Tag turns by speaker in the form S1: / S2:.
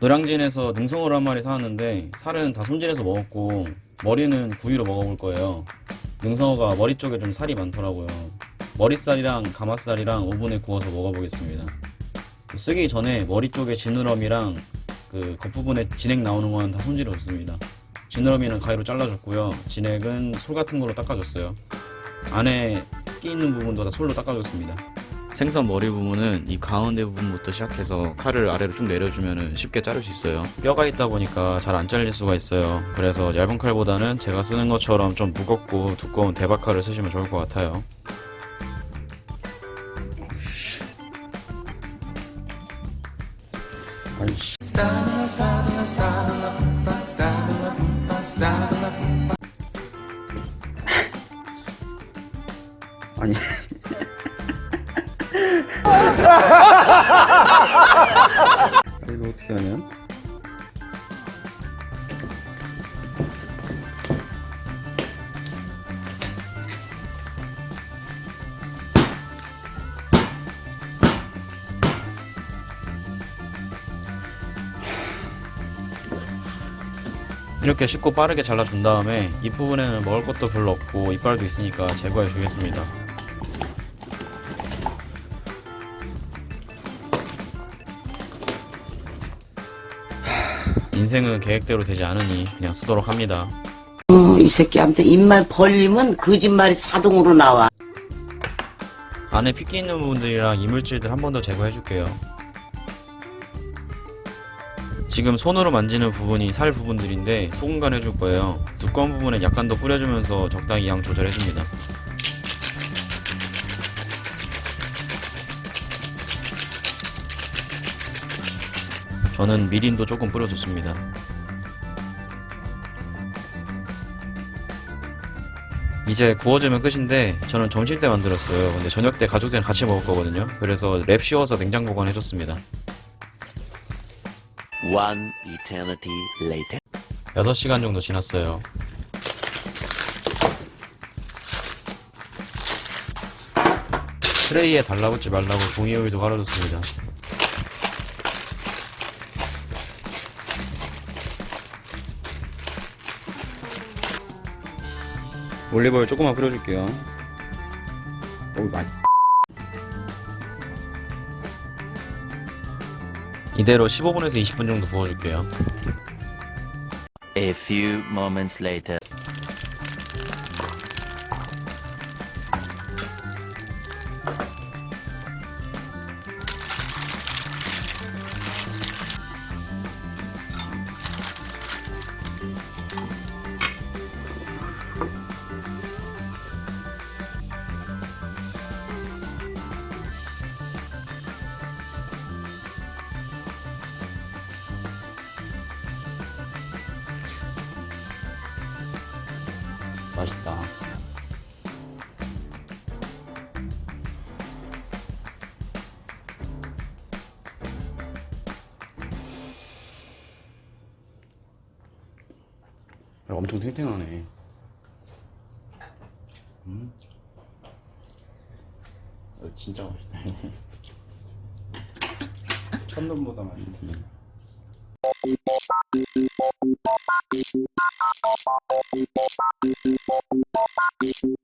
S1: 노량진에서 능성어를 한 마리 사왔는데 살은 다 손질해서 먹었고 머리는 구이로 먹어볼 거예요. 능성어가 머리 쪽에 좀 살이 많더라고요. 머리살이랑 가마살이랑 오븐에 구워서 먹어보겠습니다. 쓰기 전에 머리 쪽에 지느러미랑 그 겉부분에 진액 나오는 건 다 손질해줬습니다. 지느러미는 가위로 잘라줬고요. 진액은 솔 같은 걸로 닦아줬어요. 안에 끼 있는 부분도 다 솔로 닦아줬습니다. 생선 머리 부분은 이 가운데 부분부터 시작해서 칼을 아래로 쭉 내려주면 쉽게 자를 수 있어요. 뼈가 있다 보니까 잘 안 잘릴 수가 있어요. 그래서 얇은 칼보다는 제가 쓰는 것처럼 좀 무겁고 두꺼운 대박칼을 쓰시면 좋을 것 같아요. 아니. 아, 이거 어떻게 하냐? 이렇게 쉽고 빠르게 잘라준 다음에 이 부분에는 먹을 것도 별로 없고 이빨도 있으니까 제거해 주겠습니다. 인생은 계획대로 되지 않으니 그냥 쓰도록 합니다.
S2: 어, 이 새끼한테 입만 벌리면 거짓말이 자동으로 나와.
S1: 안에 핏기 있는 부분들이랑 이물질들 한 번 더 제거해 줄게요. 지금 손으로 만지는 부분이 살 부분들인데 소금간 해줄 거예요. 두꺼운 부분에 약간 더 뿌려주면서 적당히 양 조절해 줍니다. 저는 미린도 조금 뿌려줬습니다. 이제 구워주면 끝인데 저는 점심 때 만들었어요. 근데 저녁 때 가족들이랑 같이 먹을 거거든요. 그래서 랩 씌워서 냉장 보관해줬습니다.
S3: One eternity later.
S1: 6시간 정도 지났어요. 트레이에 달라붙지 말라고 종이오일도 갈아줬습니다. 올리브오일 조금만 뿌려줄게요. 오, 많이. 이대로 15분에서 20분 정도 구워줄게요.
S3: A few moments later.
S1: 맛있다. 야, 엄청 탱탱하네. 음. 어, 진짜 맛있다. 첫눈보다 맛있네. Peace.